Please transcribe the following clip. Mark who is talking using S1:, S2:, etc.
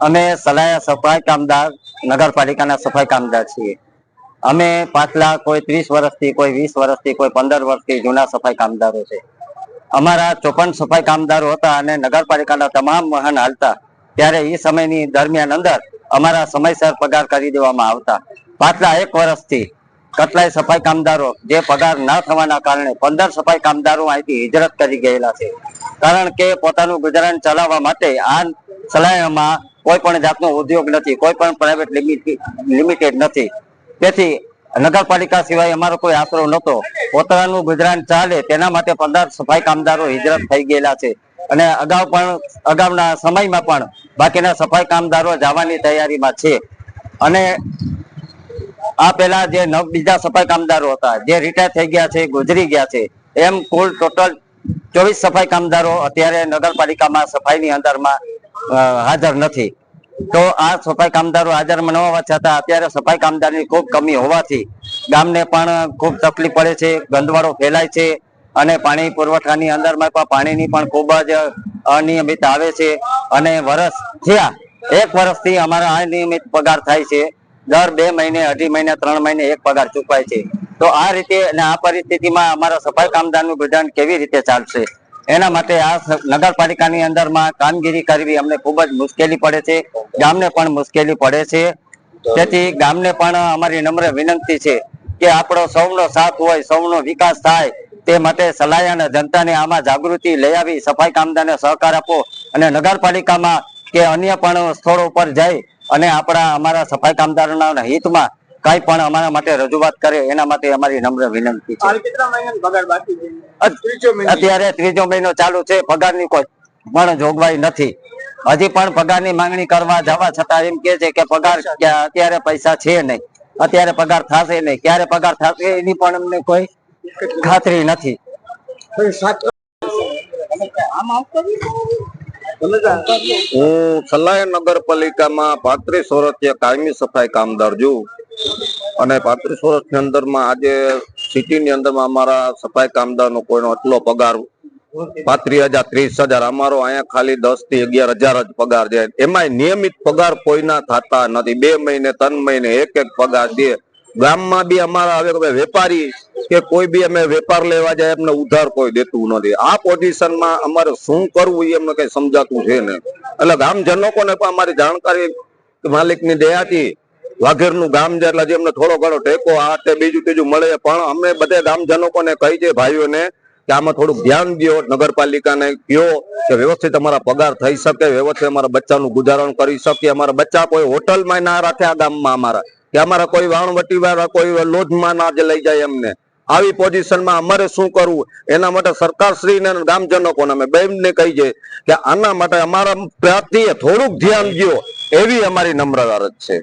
S1: અમે સલાયા સફાઈ કામદાર, નગરપાલિકાના સફાઈ કામદાર છીએ. અમે પાછલા કોઈ ત્રીસ વર્ષથી, કોઈ વીસ વર્ષથી, કોઈ પંદર વર્ષથી જૂના સફાઈ કામદારો છે. અમારા ચોપન સફાઈ કામદારો હતા અને નગરપાલિકાના તમામ વાહન હાલતા. ત્યારે એ સમયની દરમિયાન અંદર અમારા સમયસર પગાર કરી દેવામાં આવતા. પાછલા એક વર્ષથી કેટલાય સફાઈ કામદારો જે પગાર ના થવાના કારણે પંદર સફાઈ કામદારો અહીંથી હિજરત કરી ગયેલા છે. કારણ કે પોતાનું ગુજરાન ચલાવવા માટે આ સલાયામાં કોઈ પણ જાતનો ઉદ્યોગ નથી, કોઈ પણ પ્રાઇવેટ લિમિટેડ નથી. તેથી નગરપાલિકા સિવાય અમારો કોઈ આશરો નહોતો. પોતાનું ગુજરાન ચાલે, તેના માટે પંદર સફાઈ કામદારો હિજરત થઈ ગયેલા છે. અને અગાઉ પણ, અગાઉના સમયમાં પણ બાકીના સફાઈ કામદારો જવાની તૈયારીમાં છે. અને આ પેલા જે નવ, બીજા સફાઈ કામદારો હતા, જે રિટાયર થઈ ગયા છે, ગુજરી ગયા છે, એમ કુલ ટોટલ ચોવીસ સફાઈ કામદારો અત્યારે નગરપાલિકામાં સફાઈની અંદરમાં હાજર નથી. તો આ સફાઈ કામદારો હાજર ન છતાં અત્યારે સફાઈ કામદારની ખૂબ કમી હોવાથી ગામને પણ ખૂબ તકલીફ પડે છે ગંદવાળો ફેલાય છે અને પાણી પુરવઠાની અંદરમાં પણ પાણીની પણ ખૂબ જ અનિયમિત આવે છે અને વરસ થયા, એક વર્ષથી અમારા અનિયમિત પગાર થાય છે. દર બે મહિને, અઢી મહિને, ત્રણ મહિને એક પગાર ચૂકવાય છે. તો આ રીતે અને આ પરિસ્થિતિમાં અમારા સફાઈ કામદારનું ગુજરાન કેવી રીતે ચાલશે? એના માટે આ નગરપાલિકાની અંદરમાં કામગીરી કરવી અમને ખૂબ જ મુશ્કેલી પડે છે. ગામને પણ મુશ્કેલી પડે છે. તેથી ગામને પણ અમારી નમ્ર વિનંતી છે કે આપણો સૌનો સાથ હોય, સૌનો વિકાસ થાય તે માટે સલાહ અને જનતાને આમાં જાગૃતિ લઈ આવી, સફાઈ કામદારને સહકાર આપો અને નગરપાલિકામાં કે અન્ય પણ સ્થળો પર જઈ અને આપણા અમારા સફાઈ કામદારોના હિતમાં કઈ પણ અમારા માટે રજૂઆત કરે એના માટે અમારી નમ્ર વિનંતી છે.
S2: હાલ કેટલા મહિનાનો પગાર બાકી છે?
S1: અત-
S2: ત્રીજો મહિનો.
S1: અત્યારે ત્રીજો મહિનો ચાલુ છે પગારની કોઈ પણ જોગવાઈ નથી. હજી પણ પગારની માંગણી કરવા જવા છતાં એમ કે છે કે પગાર અત્યારે પૈસા છે નહીં. અત્યારે પગાર થશે નહીં. ક્યારે પગાર થશે એની પણ અમને કોઈ ખાતરી નથી.
S3: હું સલાય નગરપાલિકામાં પાંત્રીસ વર્ષથી કાયમી સફાઈ કામદાર છું. અને પાંત્રીસ વર્ષની અંદરમાં આજે સિટીની અંદરમાં અમારા સફાઈ કામદારનો કોઈનો એટલો પગાર પાંત્રીસ હજાર, ત્રીસ હજાર, અમારો અહીંયા ખાલી દસથી અગિયાર હજાર જ પગાર છે. એમાં નિયમિત પગાર કોઈના થતા નથી. બે મહિને, ત્રણ મહિને, એક એક પગાર દે. ગામમાં બી અમારા હવે વેપારી કે કોઈ બી અમે વેપાર લેવા જાય એમને ઉધાર કોઈ દેતું નથી. આ પોઝિશનમાં અમારે શું કરવું એમને કઈ સમજાતું છે ને એટલે ગામજનોને પણ અમારી જાણકારી, માલિકની દયાથી વાઘેરનું ગામ છે એટલે થોડો ઘણો ટેકો આ તે બીજું ત્રીજું મળે. પણ અમે બધે ગામજનોને કહી છે, ભાઈઓને, કે આમાં થોડુંક ધ્યાન દો નગરપાલિકાને કયો કે વ્યવસ્થિત અમારા પગાર થઈ શકે, વ્યવસ્થિત અમારા બચ્ચાનું ગુજારણ કરી શકીએ. અમારા બચ્ચા કોઈ હોટલમાં ના રાખે આ ગામમાં અમારા. કે અમારા કોઈ વાણવટી વાળા કોઈ લોજમાં ના જ લઈ જાય એમને. આવી પોઝિશનમાં અમારે શું કરવું? એના માટે સરકાર શ્રી ને ગામજનો કોને અમે બેનને કહી છે કે આના માટે અમારા પ્રત્યે થોડુંક ધ્યાન દો એવી અમારી નમ્ર અરજ છે.